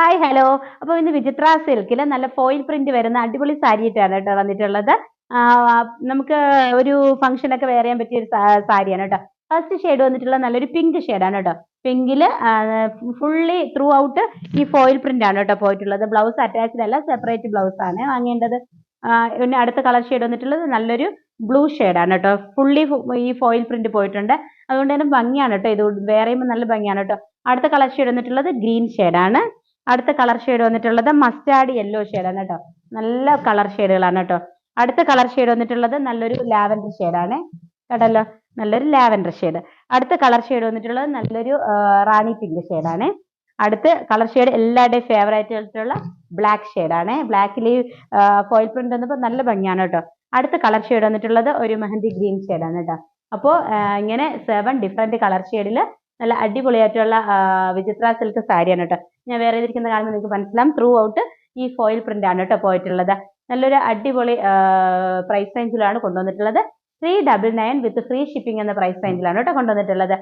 Hi hello അപ്പോൾ ഇന്ന് വിചിത്ര സിൽക്കിൽ നല്ല ഫോയിൽ പ്രിന്റ് വരുന്ന അടിപൊളി സാരി ആയിട്ടാണ് കേട്ടോ വന്നിട്ടുള്ളത്. നമുക്ക് ഒരു ഫംഗ്ഷൻ ഒക്കെ വെയർ ചെയ്യാൻ പറ്റിയ ഒരു സാരിയാണ് കേട്ടോ. ഫസ്റ്റ് ഷെയ്ഡ് വന്നിട്ടുള്ള നല്ലൊരു പിങ്ക് ഷെയ്ഡാണ് കേട്ടോ. പിങ്കിൽ ഫുള്ളി ത്രൂ ഔട്ട് ഈ ഫോയിൽ പ്രിന്റ് ആണ് കേട്ടോ പോയിട്ടുള്ളത്. ബ്ലൗസ് അറ്റാച്ച്ഡ് അല്ല സെപ്പറേറ്റ് ബ്ലൗസ് ആണ് വാങ്ങേണ്ടത്. പിന്നെ അടുത്ത കളർ ഷെയ്ഡ് വന്നിട്ടുള്ളത് നല്ലൊരു ബ്ലൂ ആണ് കേട്ടോ. ഫുള്ളി ഈ ഫോയിൽ പ്രിന്റ് പോയിട്ടുണ്ട്. അതുകൊണ്ട് തന്നെ ഭംഗിയാണ് കേട്ടോ ഇത്. വേറെയുമ്പോൾ നല്ല ഭംഗിയാണ് കേട്ടോ. അടുത്ത കളർ ഷെയ്ഡ് വന്നിട്ടുള്ളത് ഗ്രീൻ ആണ്. അടുത്ത കളർ ഷെയ്ഡ് വന്നിട്ടുള്ളത് മസ്റ്റാർഡ് യെല്ലോ ആണ് കേട്ടോ. നല്ല കളർ ഷെയ്ഡുകളാണ് കേട്ടോ. അടുത്ത കളർ ഷെയ്ഡ് വന്നിട്ടുള്ളത് നല്ലൊരു ലാവൻഡർ ആണ്. കേട്ടല്ലോ നല്ലൊരു ലാവൻഡർ ഷെയ്ഡ് അടുത്ത കളർ ഷെയ്ഡ് വന്നിട്ടുള്ളത് നല്ലൊരു റാണി പിങ്ക് ആണ്. അടുത്ത കളർ ഷെയ്ഡ് എല്ലാവരുടെയും ഫേവറേറ്റ് ആയിട്ടുള്ള ബ്ലാക്ക് ആണ്. ബ്ലാക്കിൽ ഈ ഫോയിൽ പ്രിന്റ് വന്നപ്പോൾ നല്ല ഭംഗിയാണ് കേട്ടോ. അടുത്ത കളർ ഷെയ്ഡ് വന്നിട്ടുള്ളത് ഒരു മെഹന്തി ഗ്രീൻ ആണ് കേട്ടോ. അപ്പോൾ ഇങ്ങനെ സെവൻ ഡിഫറെന്റ് കളർ ഷെയ്ഡിൽ നല്ല അടിപൊളിയായിട്ടുള്ള വിചിത്ര സിൽക്ക് സാരിയാണ് കേട്ടോ. ഞാൻ വേറെ ഇരിക്കുന്ന കാണുമ്പോൾ നിങ്ങൾക്ക് മനസ്സിലാവും ത്രൂ ഔട്ട് ഈ ഫോയിൽ പ്രിന്റ് ആണ് കേട്ടോ പോയിട്ടുള്ളത്. നല്ലൊരു അടിപൊളി പ്രൈസ് റേഞ്ചിലാണ് കൊണ്ടുവന്നിട്ടുള്ളത്. Three double nine with free shipping എന്ന പ്രൈസ് റേഞ്ചിലാണ് കേട്ടോ കൊണ്ടുവന്നിട്ടുള്ളത്.